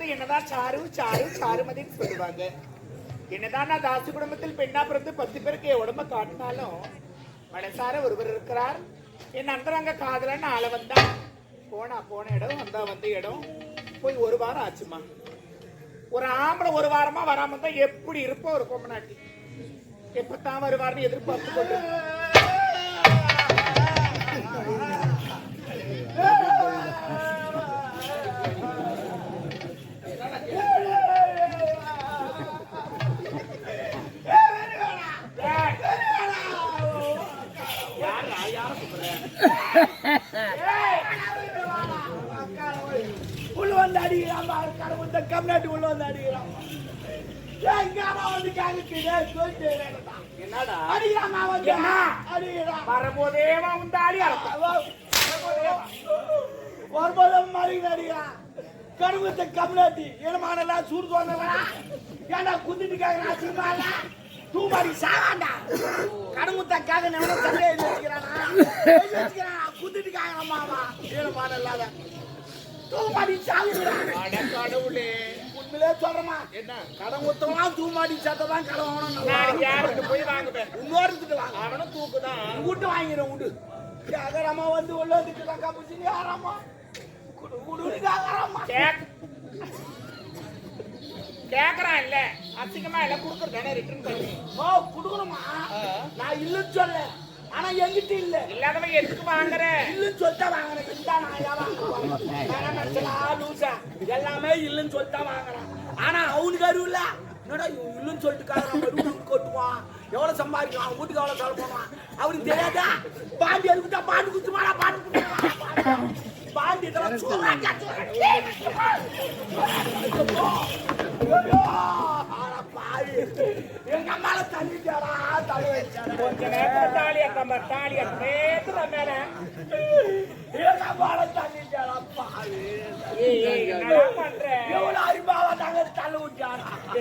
வந்து என்னதான் sir sir சாருமதின்னு சொல்லுவாங்க. என்னதான் நான் தாசு குடும்பத்தில் பெண்ணா பிறந்து பத்து பேருக்கு என் உடம்ப காட்டினாலும் மனசார ஒருவர் இருக்கிறார். என் அந்தரங்க காதலன்னு ஆளை வந்தா போனா போன இடம் வந்தா வந்த இடம். போய் ஒரு வாரம் ஆச்சுமா. ஒரு ஆம்பளை ஒரு வாரமா வராம இருந்தா எப்படி இருப்போம் ஒரு பொம்மநாட்டி எப்பத்தான் வருவார்னு எதிர்பார்த்து கொண்டு ஏய், யாரா, யார கூப்பிடுற? உள்ள வந்து அடிக்கிறான் கடவுள் கம்நாட்டு உள்ள வந்து அடிக்கிறான் எங்க அம்மா வந்து கேட்குது சொல்லிட்டு என்னடா? வரும்போதே உண்டாடி வரும்போதும் மறுபடியும் அடிக்கிறான். கருவத்தை கம்நாட்டி இடமானலாம் சூடு தோணலா ஏன்டா குந்திட்டு கேட்கறா சிம்மால தூமாடி சாவாண்டா? கடுமுத்தக்காக எவனோ சண்டையை எழுதி வச்சுக்கிறானா எழுதி வச்சுக்கிறானா குந்திட்டு கேட்கறமாவா ஈரமான இல்லாத தூமாடி சாவுகிறான் கடவுளே. உண்மையிலே சொல்றமா என்ன? கடன் குத்தவனா தூமாடி கடன் வாங்கணும். நல்லா நாளைக்கு யாருக்கு போய் வாங்குவேன்? இன்னொருத்துட்டு வாங்க. அவனும் தூக்குதான். விட்டு வாங்கிடும் விடு கேகரம்மா வந்து உள்ள வந்துட்டு தான் காப்பிச்சு கேக். கேக்குறான் இல்ல. அசிங்கமா எல்லாம் குடுக்கறதானே ரிட்டர்ன் பண்ணி. ஓ குடுக்கணுமா? நான் இல்லைன்னு சொல்ல ஆனா என்கிட்ட இல்ல. இல்லாதவன் எதுக்கு வாங்குற? இல்லைன்னு சொல்லிட்டா வாங்கினேன் இருந்தா நான் ஏன் வாங்குவேன் லூசா. எல்லாமே இல்லைன்னு சொல்லிட்டா வாங்குறேன். ஆனா அவனுக்கு அறிவு இல்ல. என்னடா இல்லைன்னு சொல்லிட்டு காரணம் வீட்டுக்கு கொட்டுவான். எவ்வளவு சம்பாதிக்கலாம்? அவன் வீட்டுக்கு எவ்வளவு செலவு பண்ணுவான்? அவருக்கு தெரியாதா? பாண்டி அதுக்கு தான் பாண்டு குத்துமாடா பாண்டு பாண்டி இதெல்லாம் சூறாக்கா எங்க அம்மால வச்சாரா கொஞ்ச நேரத்துல தாலி அக்கம்ப தாலி நேத்துல மேல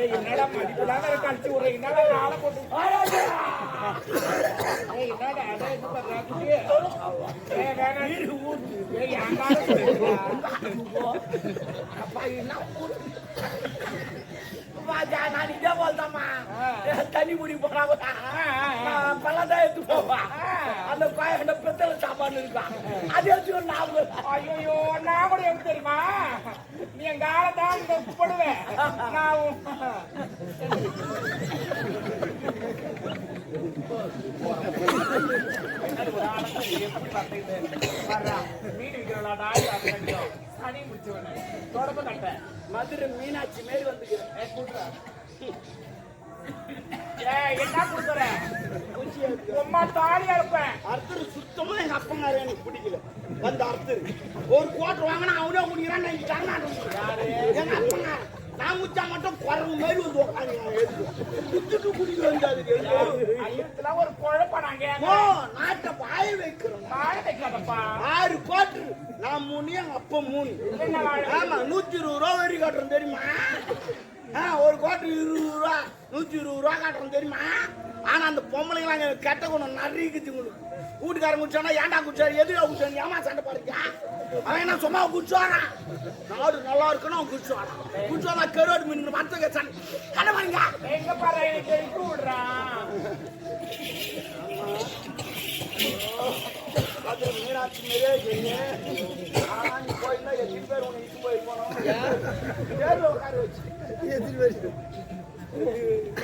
என்னடா கழிச்சு என்னடா போட்டு நான் இதே போல்தாம்மா தண்ணி முடி கூட பல்லதான் எடுத்து போவா அந்த கோயண்ட பெத்தல சாப்பாடு இருக்கான் அது எடுத்து நான் ஐயோ நான் கூட எப்படி தெரியுமா நீ என் காலை தான் இங்க போடுவேன் நான் உன்- எப்படி பார்த்தீங்க? வர்றா, மீன் விக்கிறவளா, நாய் வாங்குறவளோ, சனி முடிச்சவனே, தொடப்ப கட்டை. மதுரை மீனாட்சி மாரி வந்துக்கிறேன். என்ன கொடுக்குற? உம்மா தாலி அறுப்பேன். அர்த்தர் சுத்தமா எங்க அப்பங்கார எனக்கு பிடிக்கல. வந்து அர்த்தர் ஒரு கோட்டர் வாங்கினா அவனே குடிக்கிறான் நான் தரமாட்டேன் எங்க நான் முச்சா மட்டும் குறவு மாதிரி வந்து உட்காந்து குத்துட்டு குடிக்க வந்தாது ஒரு குழப்பம் நாங்க ஓ நாட்டை பாய வைக்கிறோம். வாழ வைக்காதப்பா ஆறு கோட்டு. நான் மூணு எங்க அப்பா மூணு. ஆமா நூத்தி இருபது ரூபா வரி கட்டுறோம் தெரியுமா? ஒரு கோட்டு இருபது ரூபா நூத்தி இருபது ரூபா காட்டுறோம் தெரியுமா? ஆனா அந்த பொம்பளைங்களாம் கெட்ட குணம் நிறைய உங்களுக்கு வீட்டுக்காரன் குடிச்சானா ஏன்டா குடிச்சாரு? எதுக்கா குடிச்சாரு? ஏமா சண்டை பாருங்க அவன் என்ன சும்மா குடிச்சுவாரான் நாடு நல்லா இருக்கணும் அவன் குடிச்சுவாரான் குடிச்சுவாரா கருவாடு மீன் மத்தங்க சண்டை. சண்டை பாருங்க எங்க பாரு எனக்கு விடுறான் அது மீனாட்சி மாரியே இருக்கீங்க. ஆனா நீ போயிருந்தா எத்தனை பேர் உன்னை இட்டு போய் போனோம். தேர்ல உட்கார வச்சு.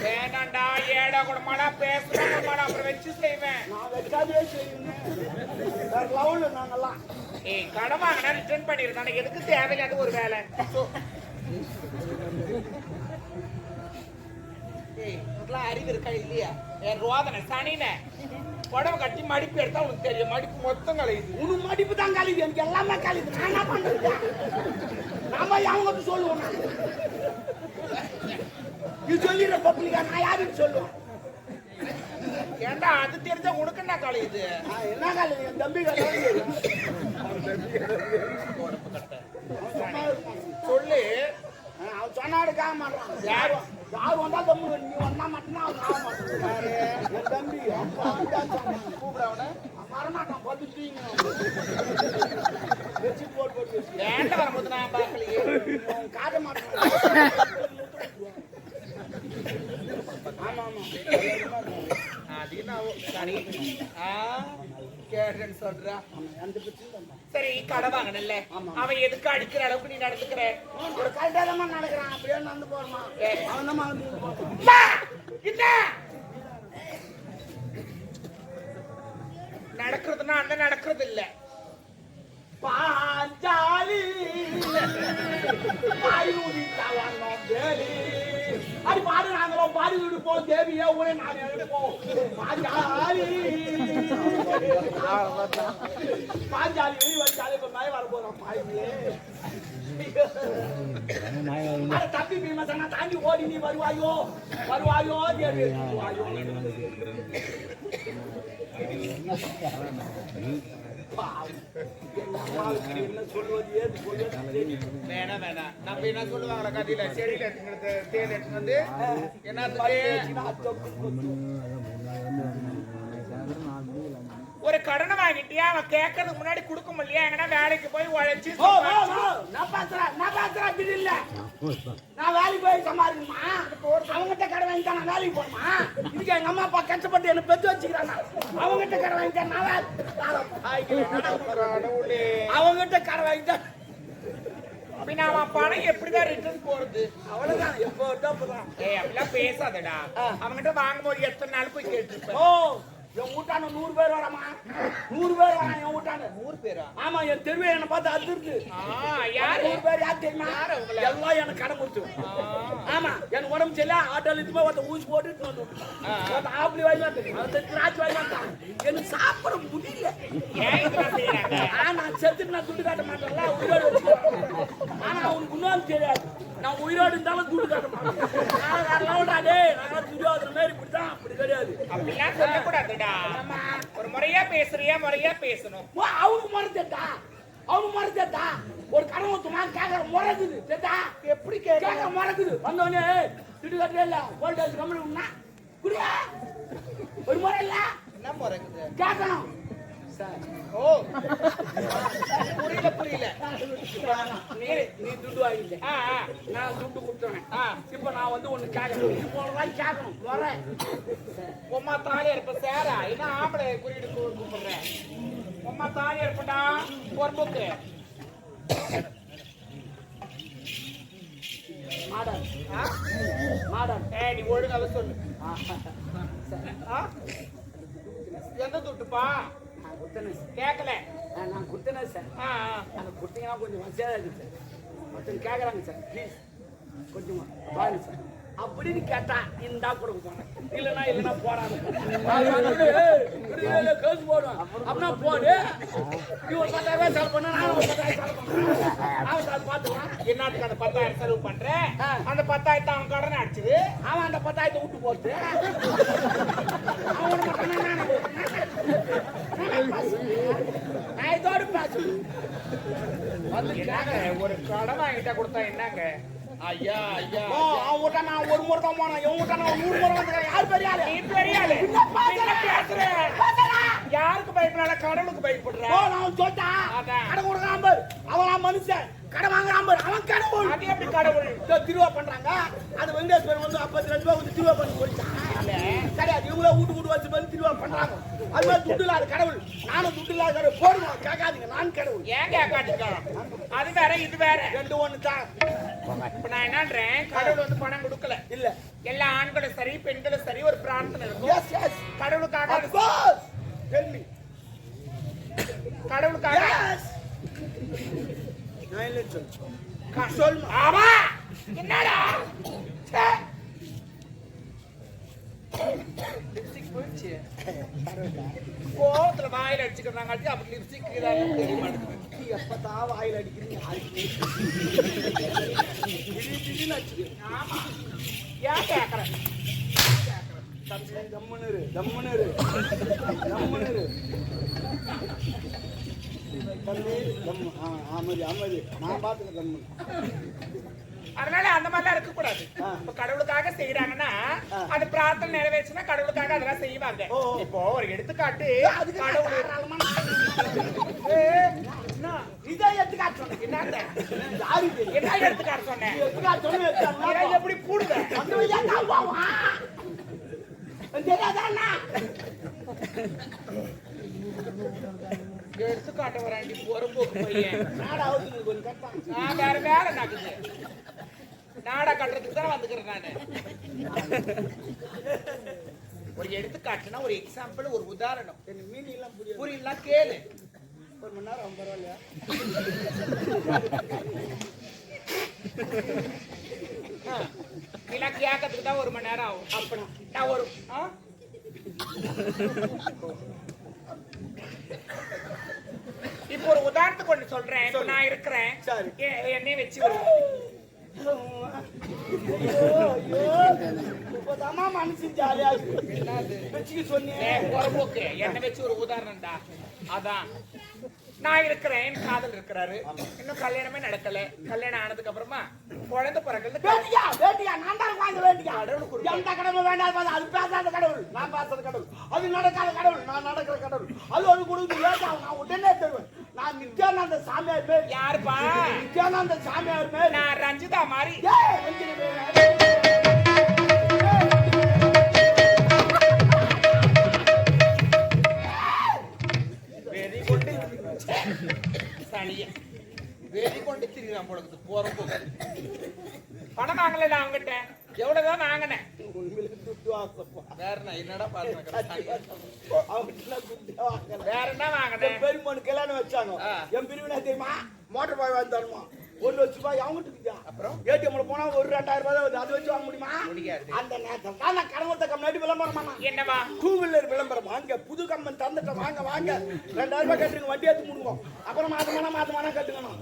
வேணாண்டா ஏடா பேசுறா குடமாடா அப்புறம் வச்சு செய்வேன். நான் வச்சாதே செய்யுங்க. வேற லெவல்ல நாங்கெல்லாம். ஏய் கடன் வாங்கினா ரிட்டர்ன் பண்ணிருக்கான எதுக்கு தேவையில்லாத ஒரு வேலை? ஏய் அறிவு இருக்கா இல்லையா? ரோதனை சனின. புடவை கட்டி மடிப்பு எடுத்தா உனக்கு தெரியும். மடிப்பு மொத்தம் கலையுது உனக்கு மடிப்பு தான் கழிவு எனக்கு எல்லாமே கழிவு நான் என்ன பண்றது? நாம அவங்க சொல்லுவோம். நீ சொல்லிடுற பப்ளிக்கா? நான் யாருக்கு சொல்லுவேன். ஏன்டா அது தெரிஞ்சா உனக்கு என்ன கலையுது நான் என்ன கழிவு என் தம்பி சொல்லு. அவன் சொன்னா எடுக்காம மாட்டான் யாரு? யார் வந்தா தம்பி? நீ வந்தா மட்டும்தான் என் தம்பி அப்பா வந்தா சொன்னான். கூப்பிட அவனை. அவன் வரமாட்டான். பத்து டீங்க வச்சு போட்டு போட்டு ஏன்ட வரும்போது நான் பார்க்கலையே? காட்ட மாட்டான் ஆமா ஆமா. அது சரி ஆ கேட்டேன்னு சொல்றா. அந்த பிரச்சனை சரி கடை வாங்கினல்ல அவன் எதுக்கு அடிக்கிற அளவுக்கு நீ நடந்துக்கிற? ஒரு நடக்கிறான். அப்படியே நடந்து போறமா. அவன் தான் போறான் நடக்கிறதுனா அந்த நடக்கிறது இல்ல பாஞ்சாலி தவணம் தேவி அடி பாடு நாங்களும் பாடி விடு போ தேவியா ஊரே நான் எடுப்போம் பாஞ்சாலி பாஞ்சாலி வெளி வச்சாலே இப்ப நாய் வர போறோம் பாயிலே தப்பி பீமசனா தாண்டி ஓடி நீ வருவாயோ? வருவாயோ? தேவி வருவாயோ வேணாம் வேணாம். நம்ம என்ன சொல்லுவாங்களா கதையில செடியில தேன் எடுத்து வந்து என்ன ஒரு கடனை வாங்கிட்டியா? அவன் கேட்கறதுக்கு முன்னாடி கொடுக்க முடியல எங்கன்னா வேலைக்கு போய் உழைச்சி நான் நான் அப்படி இல்ல. நான் வேலைக்கு போய் சம்பாதிக்கணுமா? அவங்கிட்ட கடை வாங்கிட்டா நான் வேலைக்கு போகணுமா? இதுக்கு எங்க அம்மா அப்பா கஷ்டப்பட்டு என்னை பெத்து வச்சுக்கிறாங்க. அவங்கிட்ட கடை வாங்கிட்டா நான். அவங்கிட்ட கடை வாங்கிட்டா அவன் பணம் எப்படிதான் ரிட்டர்ன் போறது அவ்வளவுதான் எப்போ அப்பதான். ஏய் அப்படிலாம் பேசாதடா அவன்கிட்ட வாங்கும்போது எத்தனை நாள் போய் கேட்டுருப்பேன் ஓ என் வீட்டான நூறு பேர் வராமா? நூறு பேர் வரான் என் வீட்டான நூறு பேரா? ஆமா என் தெருவே என்னை பார்த்து அதிர்ந்து. யாரு? நூறு பேர் யார் தெரியுமா? எல்லாம் எனக்கு கடன் கொடுத்து. ஆமா எனக்கு உடம்பு சரியில்லை. ஆட்டோல போய் ஒருத்தன் ஊசி போட்டு வந்து. ஒருத்தன் ஆப்பிளி வாங்கி ஒருத்தன் திராட்சை வாங்கி வந்தான். எனக்கு சாப்பிட முடியல. நான் செத்துட்டு நான் துட்டு காட்ட மாட்டேன்ல. உயிரோடு ஆனா அவனுக்கு இன்னும் தெரியாது. நான் உயிரோடு இருந்தாலும் துட்டு காட்ட மாட்டேன். டேய் நான் துரியோதன மாதிரி இப்படிதான் அப்படி கிடையாது. அப்படிலாம் சொல்லக்கூடாதுடா. ஒரு முறையா பேசுறியா முறையா பேசணும். ஓ, அவனுக்கு மறந்துட்டா அவனுக்கு மறந்துட்டா ஒரு கடன் ஊத்துமா? கேட்கற முறக்குது சேட்டா எப்படி கேட்கற முறக்குது. வந்தவனே துட்டு கட்டவே இல்ல வோல்டேஜ் கம்மி உண்ணா? குடியா? ஒரு முறை இல்ல? என்ன முறைக்குது? கேட்கணும் ஓ புரியல புரியல நீ நீ துட்டு வாங்கிட்ட ஆ, ஆ, நான் துட்டு கொடுத்தவன் ஆ. இப்ப நான் வந்து ஒன்று கேட்கணும் இப்போ ரூபாய் கேட்கணும் முறை உம்மா தாலியா இருப்ப சேரா என்ன ஆம்பளை குறியீடு கூ- கூப்பிடுறேன் உம்மா தாலியா இருப்படா ஒரு புக்கு மாடல் ஆ? மாடல் ஏய் நீ ஒழுங்காக சொல்லு ஆ? எந்த துட்டுப்பா நான் சார். கேட்கல நான் கொடுத்தேனே சார். அதை கொடுத்தீங்கன்னா கொஞ்சம் வசதியாக இருக்கு சார். மொத்தம் கேட்குறாங்க சார் ப்ளீஸ் கொஞ்சம் பாருங்க சார். அப்படின்னு கேட்டா இந்தா கொடுக்க போனேன் இல்லைன்னா இல்லைன்னா போறாங்க கேஸ் போடுவேன் அப்படின்னா போடு. ஒரு பத்தாயிரம் செலவு பண்ண நான் பத்தாயிரம் செலவு பண்ணுறேன் அவன் சார் பார்த்துக்கலாம் என்னத்துக்கு அந்த பத்தாயிரம் செலவு பண்ற? ஆ. அந்த பத்தாயிரத்தை அவன் கடன் அடிச்சது அவன் அந்த பத்தாயிரத்தை விட்டு போட்டு. அவன் ஒரு கடன் வாங்கிட்டா கொடுத்தா என்னங்க ஐயா ஐயா நான் ஒரு முறை தான் போனேன் நான் நூறு முறை வந்துக்கிறேன் யார் பெரிய ஆளு நீ பெரிய ஆளு யாருக்கு பயப்படாத கடவுளுக்கு பயப்படுற ஓ, நான் சொல்லிட்டேன். அதான். கொடுக்குறான் பாரு. அவன் நான் மனுஷன். கடை வாங்குறான் பாரு. அவன் கடவுள். அது எப்படி கடவுள் திருவா பண்றாங்க அது வெங்கடேஸ்வரன் வந்து அப்பத்தி ரெண்டு ரூபா வந்து திருவா பண்ணி போயிட்டான் கிடையாது. இவங்களே வீட்டு வீட்டு வச்சு பண்ணி திருவா பண்றாங்க அது மாதிரி துட்டு இல்லாத கடவுள். நானும் துட்டு இல்லாத கடவுள். போடுங்க கேட்காதீங்க. நான் கடவுள். ஏன் கேட்காதீங்க? அது வேற இது வேற. ரெண்டு ஒண்ணு தான். இப்ப நான் என்னன்றேன் கடவுள் வந்து பணம் கொடுக்கல. இல்ல. எல்லா ஆண்களும் சரி பெண்களும் சரி ஒரு பிரார்த்தனை இருக்கும். கடவுளுக்காக me. கடவுளுக்காக நான் இல்லைன்னு சொல்லு சொல்லுமா? ஆமா! என்னடா. லிப்ஸ்டிக் போயிடுச்சு கோவத்துல வாயில அடிச்சுக்கிறாங்க அப்படி லிப்ஸ்டிக் தெரிய மாட்டேங்குது எப்பதான் வாயில் அடிக்கிறீங்க ஏன் கேக்குறேன் இரு. தம்முன்னு இரு. தம்பி, தம்மு. ஆ, அமைதி, அமைதி. நான் பார்த்துக்கிறேன் தம்முன்னு. அதனால அந்த மாதிரிலாம் இருக்க கூடாது. இப்ப கடவுளுக்காக செய்யறாங்கன்னா. அது பிரார்த்தனை நிறைவேச்சுன்னா கடவுளுக்காக அதெல்லாம் செய்வாங்க. இப்போ ஒரு எடுத்துக்காட்டு நான் கடவுள் தாராளமா நான் என்ன இதை எடுத்து காட்ட சொன்னேன்? என்ன சொன்னேன் சொன்னேன், சொன்னேன். எப்படி என்ன? எடுத்து காட்ட வராண்டி பொறுப்போக்கு பையன் நாடா அவுத்துக்கு கொஞ்சம் கட்டான். நான் வேற வேலை நடக்குது நாடா கட்டுறதுக்கு தான் வந்துக்கிறேன் நானு ஒரு எடுத்துக்காட்டுனா ஒரு எக்ஸாம்பிள் ஒரு உதாரணம் மீன் எல்லாம். புரியலாம் கேளு ஒரு மணி நேரம் பரவாயில்லையா? இதெல்லாம் கேட்கறதுக்கு தான் ஒரு மணி நேரம் ஆகும் அப்பனா. நான் ஒரு? இப்போ ஒரு உதாரணத்துக்கு ஒண்ணு சொல்றேன் நான் இருக்கிறேன் சரி. எ- என்னைய வச்சு மனசு ஜாலியா வச்சுக்க சொன்னேன். என்னை வச்சு ஒரு உதாரணம்டா அதான் நான் இருக்கிறேன் என் காதல் இருக்கிறாரு இன்னும் கல்யாணமே நடக்கல கல்யாணம் ஆனதுக்கு அப்புறமா குழந்தை பிறகுறது வேட்டியா, வேட்டியா, நான் தான் வாங்க வேட்டியா. கடவுள். எந்த கடவுள் வேண்டாம் அது பேசாத கடவுள், நான் பேசாத கடவுள். அது நடக்காத கடவுள், நான் நடக்கிற கடவுள். அது ஒரு வேண்டாம், நான் உடனே தருவேன். நான் நித்யானந்த சாமியார் மேல், யாருப்பா? நித்யானந்த சாமியார் மேல். நான் ரஞ்சிதா மாதிரி. ஏய், சனிய வெறி கொண்டு திரிகிறான் பொழுது போறப்போ. பணம் வாங்கல நான் அவங்ககிட்ட எவ்வளவுதான் வாங்கினேன். வேற என்னடா பாருங்க. வேற என்ன என் வாங்கினேன் பெரியம்மனுக்கு கல்யாணம் வச்சாங்க. என் பிரிவினா தெரியுமா? மோட்டர் பாய் வாங்கி தரணுமா ஒரு லட்ச ரூபாய் அவங்ககிட்ட இருக்குதா? அப்புறம்? ஏடிஎம்ல போனா ஒரு ரெண்டாயிரம் ரூபாய் வருது. அது வச்சு வாங்க முடியுமா. அந்த நேரத்துல தான் நான் கடவுத்த கம்பெனி விளம்பரம். என்னவா? டூ வீலர் விளம்பரம். வாங்க புது கம்பெனி தந்துட்டேன். வாங்க வாங்க. ரெண்டாயிரம் ரூபாய் கட்டுங்க வட்டி எடுத்து முடுவோம் அப்புறம் மாதமானா மாதமானா கட்டுக்கணும்.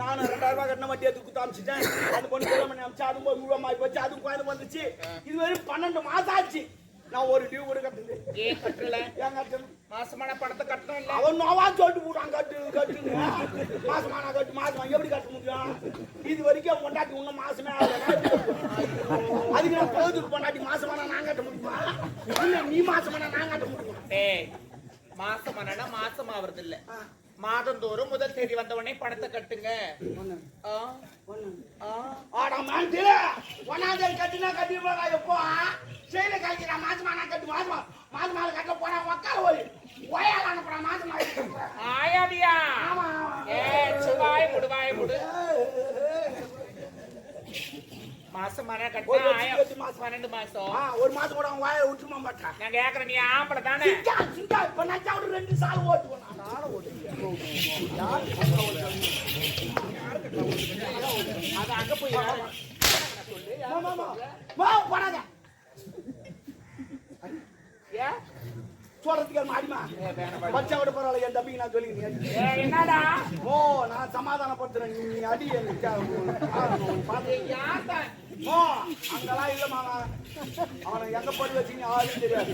நானும் ரெண்டாயிரம் ரூபாய் கட்டின வட்டி எடுத்து அமிச்சிட்டேன் அந்த பொண்ணு கிலோ மணி அமிச்சு அதுவும் போய் மாறி போச்சு அதுவும் கோயில் வந்துச்சு இது வரையும் பன்னெண்டு மாசம் ஆச்சு. நான் ஒரு டியூ கூட கட்டுது ஏன் கட்டல. ஏன் கட்டணும்? மாசமான பணத்தை கட்டணும் இல்ல? அவன் நோவா சொல்லிட்டு போட்டான் கட்டு கட்டுங்க. மாசமான கட்டு மாசமா எப்படி கட்ட முடியும்? இது வரைக்கும் பொண்டாட்டி இன்னும் மாசமே அதுக்கு நான் பொண்டாட்டி. மாசமான நான் கட்ட முடியுமா? இல்ல நீ மாசமான நான் கட்ட முடியுமா? ஏய் மாசமானா மாசம் ஆவறது இல்ல மாதந்தோறும் முதல் தேதி வந்த உடனே பணத்தை கட்டுங்க. ஒன்னாவது கட்டினா கட்டி எப்போ செயல கழிக்கிறா மாசமான கட்டு மாசமா மாசமான கட்ட போறா உக்கார போய். ஒயால அனுப்புறா மாசமா ஆயாடியா ஆமா. ஏ சுவாய் முடுவாய் முடு. மாசமான ஒரு கட்டினா வருஷம் ஆயா எட்டு மாசம். பன்னெண்டு மாசம். ஆ, ஒரு மாசம் கூட அவன் வாயை விட்டுமா மாட்டான் நான் கேக்குறேன் நீ ஆம்பளை தானே? இப்ப நான் ஒரு ரெண்டு சால் நான். அது அங்க போய் போடாத. சொல்றதுக்கு மாடிமா பரவாயில்ல என் தம்பிக்கு நான் சொல்லிக்கிறேன் என்னடா? ஓ நான் சமாதானப்படுத்துறேன். நீ அடி? ஓ அங்கெல்லாம் இல்ல மாமா அவனை எங்க போய் வச்சீங்க யாரும் தெரியாது.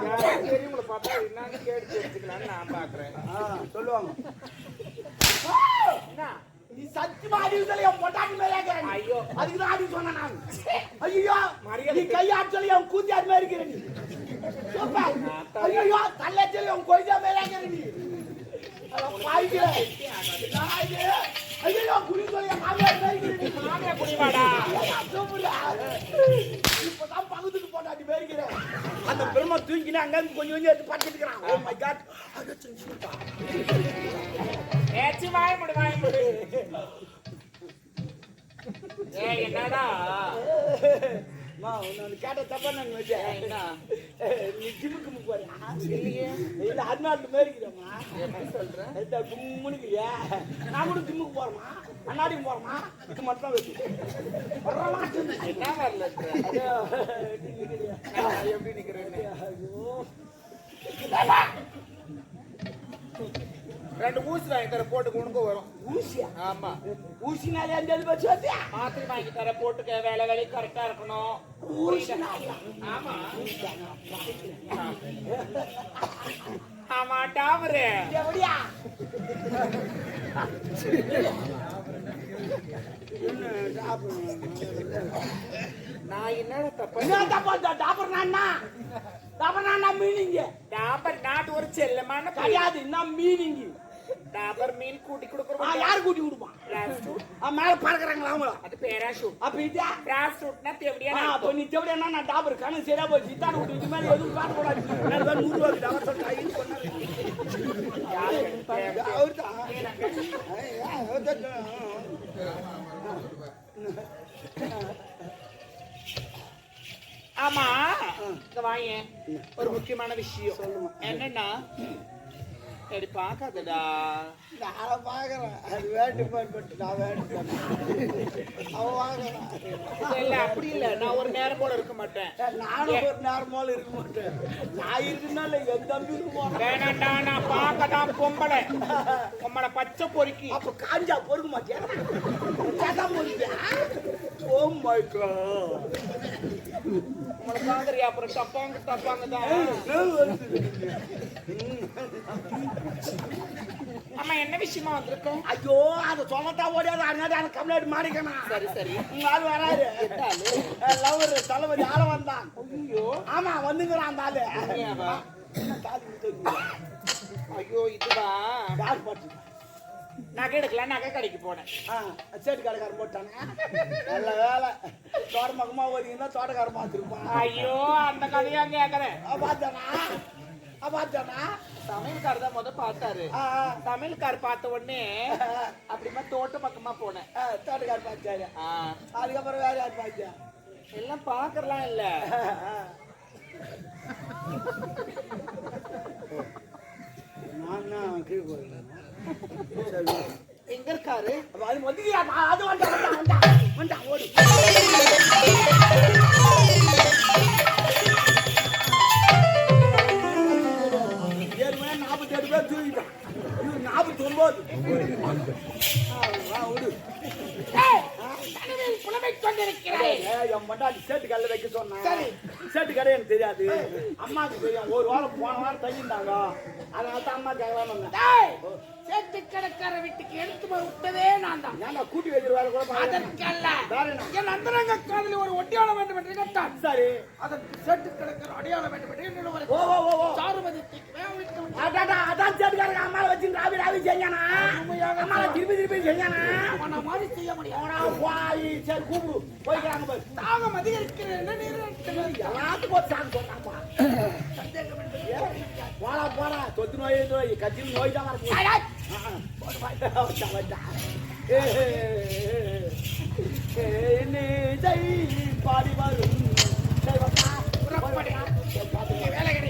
பெரியவங்கள பார்த்தா என்னன்னு கேட்டு தெரிஞ்சுக்கலாம்னு நான் பாக்குறேன் சொல்லுவாங்க நீ சத்தியமா அடி சொல்லி என் பொட்டாட்டி மேலே ஐயோ. அதுக்கு தான் அடி சொன்னேன் நான் ஐயோ நீ கையாட் சொல்லி என் கூத்தியார் மேலே இருக்கிற நீ ஐயோ சொல்லி கொய்தா மேலே இருக்கிற நீ ஐயோ குடி சொல்லி மாமியார் மேலே இருக்கிற நீ குடிவாடா பகுதிக்கு அந்த பெருமை தூங்கினா அங்க இருந்து கொஞ்சம் கொஞ்சம் எடுத்து பார்த்துட்டு இருக்கிறான் ஓ oh மை காட் அது சூப்பா ஏச்சி வாய் முடி வாய் முடி. ஏய் என்னடா? நான் உன்னை கேட்ட தப்பா நான் வச்சேன்? நீ ஜிம்முக்கு முக்கு வரியா இல்ல அண்ணாட்டு மேரிக்கிறேம்மா எப்படி சொல்ற? இந்த கும்முனுக்குறியா நான் கூட ஜிம்முக்கு போறேமா அண்ணாடியும் போறேமா இது மட்டும் வச்சு என்ன வரல எப்படி ரெண்டு ஊசி வாங்கி தர போட்டு உனக்கு வரும். ஊசியா? ஆமா. ஊசினாலே அந்த வச்சு வச்சியா மாத்திரை வாங்கி தர போட்டுக்க வேலை வேலை கரெக்டா இருக்கணும். ஆமா. ஆமா டாமரு எப்படியா? நான் என்னடா தப்பா என்ன தப்பா டாபர் நான்னா? டாபர் நான்னா மீனிங் டாபர் நாட் ஒரு செல்லமான. கிடையாது என்ன மீனிங் டாபர் மீன் கூட்டி கொடுக்குறோம் யார் கூட்டி கொடுப்பான் பிளாஸ்டூட் ஆ மேல பறக்குறாங்களா அவங்கள? அது பேராஷூட் அப்ப இதா பிளாஸ்டூட்னா ஆ தேவடியான அப்ப நீ தேவடி என்ன நான் டாபர் கணக்கு சரியா போச்சு. இதான் விட்டு இது மேல எதுவும் காட்ட கூடாது நான் தான் நூறு ரூபாய்க்கு டாபர் சொல்லிட்டு ஐந்து சொன்னாரு அவர்தான். ஆமா இங்க வாயேன். ஒரு முக்கியமான விஷயம். என்னன்னா சரி பாக்காதடா நான் பாக்குறேன் அது வேட்டு பட்டு நான் வேட்டு அவன் வாங்குறான். இல்ல அப்படி இல்ல. நான் ஒரு நேரம் போல இருக்க மாட்டேன். நானும் ஒரு நேரமால இருக்க மாட்டேன். நான் இருக்குனால என் தம்பி இருக்குமா வேணாண்டா நான் பார்க்கதான் பொம்பளை. பொம்பளை பச்சை பொறுக்கி. அப்ப காஞ்சா பொறுக்க கேட்காம பொறுக்கியா ஓ மை காட் உங்களை பாக்குறியா அப்புறம் தப்பாங்க தப்பாங்க தான். என்ன விஷயமா வந்திருக்கோம் ஐயோ அதை சொல்லத்தான் ஓடியாது அதனால எனக்கு கம்ப்ளைண்ட் மாறிக்கணும் சரி சரி. உங்க ஆள் வராரு. லவர் தளபதி ஆள வந்தான். ஐயோ. ஆமா வந்துங்கிறான் அந்த ஆளு? ஐயோ இதுவா? யார் பாட்டு. நகை எடுக்கலாம் நகை கடைக்கு போனேன். ஆ சேட்டு கடைக்காரன் போட்டானா. நல்ல வேலை. தோட்ட பக்கமா ஓடிங்கன்னா தோட்டக்காரன் பார்த்துருப்பான். ஐயோ அந்த கதையா கேக்குறேன் பார்த்தானா? பார்த்தானா? சமையல்கார் தான் முத பார்த்தாரு. சமையல்கார் பார்த்த உடனே அப்படிமா தோட்ட பக்கமா போனேன். ஆ, தோட்டக்காரன் பார்த்தாரு. அதுக்கப்புறம் வேற யார் பார்த்தா? எல்லாம் பாக்குறலாம் இல்ல. நான் தான் கீழே போயிருந்தேன் எங்க இருக்காரு? அது வந்துக்கியா அது வந்தா வந்தா வந்தா ஓடு. நாற்பத்தி எட்டு பேர் தூக்கிட்டான் நாற்பத்தி ஒன்பது விடு புலமை கொண்டிருக்கிறாய். ஏய், என் மண்டாடி சேட்டு கல்ல வைக்க சொன்னேன் சரி. சேட்டு கடை எனக்கு தெரியாது. அம்மாவுக்கு தெரியும். ஒரு வாரம் போன வாரம் தங்கியிருந்தாங்க அதனால தான் அம்மா கேட்கலான்னு சேட்டு கடைக்கார வீட்டுக்கு எடுத்து போய் விட்டதே நான் தான். கூட்டி வைக்கிற வேலை கூட. அதற்கல்ல? என் அந்தரங்க ஒரு ஒட்டியாளம் வேண்டும் என்று கேட்டான். சரி. அதற்கு சேட்டு கடைக்கார அடையாளம் வேண்டும் என்று என்னிடம் ஒரு ஓ ஓ சாருமதி அதான் அம்மாவை வச்சு ராவி ராவி செஞ்சானா? அம்மாவை திருப்பி திருப்பி செஞ்சானா? அவனை மாதிரி செய்ய முடியும் போய் சரி கூப்பிடு. போய்க்கிறாங்க பாரு தாகம் அதிகரிக்கிறது எல்லாத்துக்கும் ஒரு சாக்கு போட்டாப்பா போடா போடா. தொத்து நோய் நோய். கத்திரி நோய் தான் வரப்போகுது பாடி வரும். வேலை கிடையாது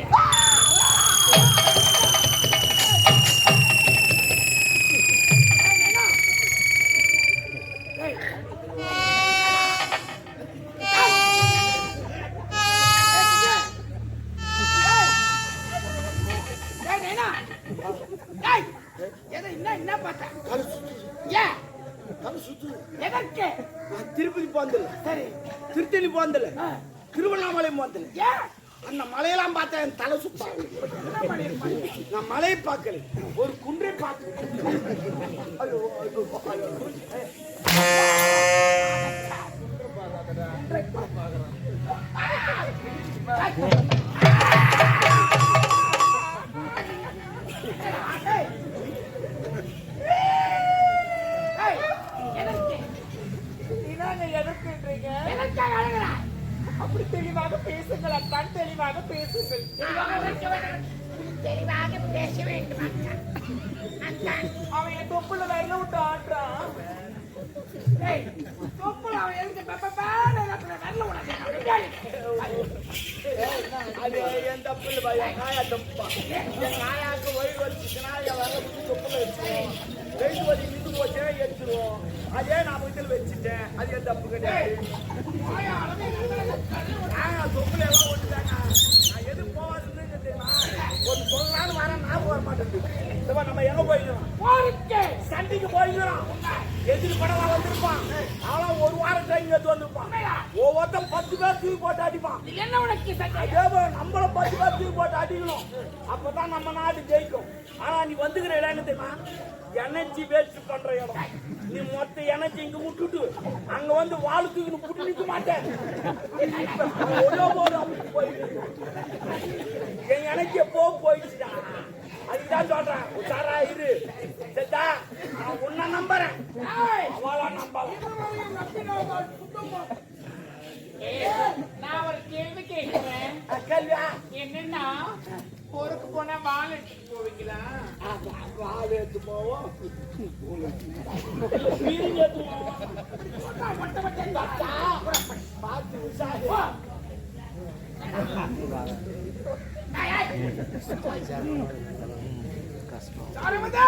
அதே நான் வீட்டில் வச்சுட்டேன். அது என் தப்பு கிடையாது. தொப்புல எல்லாம் ஒட்டுதாங்க நான் எது போவாதுன்னு தெரியுமா ஒரு சொல்லலான்னு வரேன் வர மாட்டேங்குது இப்ப நம்ம எங்க போயிருக்கிறோம் போருக்கு. சண்டைக்கு போயிருக்கிறோம் எதிரி படம் வந்திருப்பான். அவன் ஒரு வாரம் டைம் எடுத்து வந்திருப்பான். ஒவ்வொருத்தன் பத்து பேர் தூக்கி போட்டு அடிப்பான். என்ன உனக்கு? அதே போல நம்மளும் பத்து பேர் தூக்கி போட்டு அடிக்கணும். அப்பதான் நம்ம நாடு ஜெயிக்கும். ஆனா நீ வந்துக்கிற இடம் என்ன தெரியுமா? எனர்ஜி வேஸ்ட் பண்ற இடம். நீ மொத்த எனர்ஜி இங்க விட்டுட்டு அங்க வந்து வாழு தூக்கின்னு புட்டு நிக்க மாட்டேன். போயிடுச்சு. என் எனக்கே போ போயிடுச்சுடா. அதுதான் சொல்றேன். உஷாரா இரு. செத்தா நான் உன்னை நம்புறேன். அவளா நம்ப நான் ஒரு கேள்வி கேட்கிறேன் அஹ் கேள்வியா என்னன்னா போருக்கு போனா வாழ எடுத்துட்டு போவீங்களா? வாழ எடுத்து போவோம். பார்த்து உஷாரு சாருமதி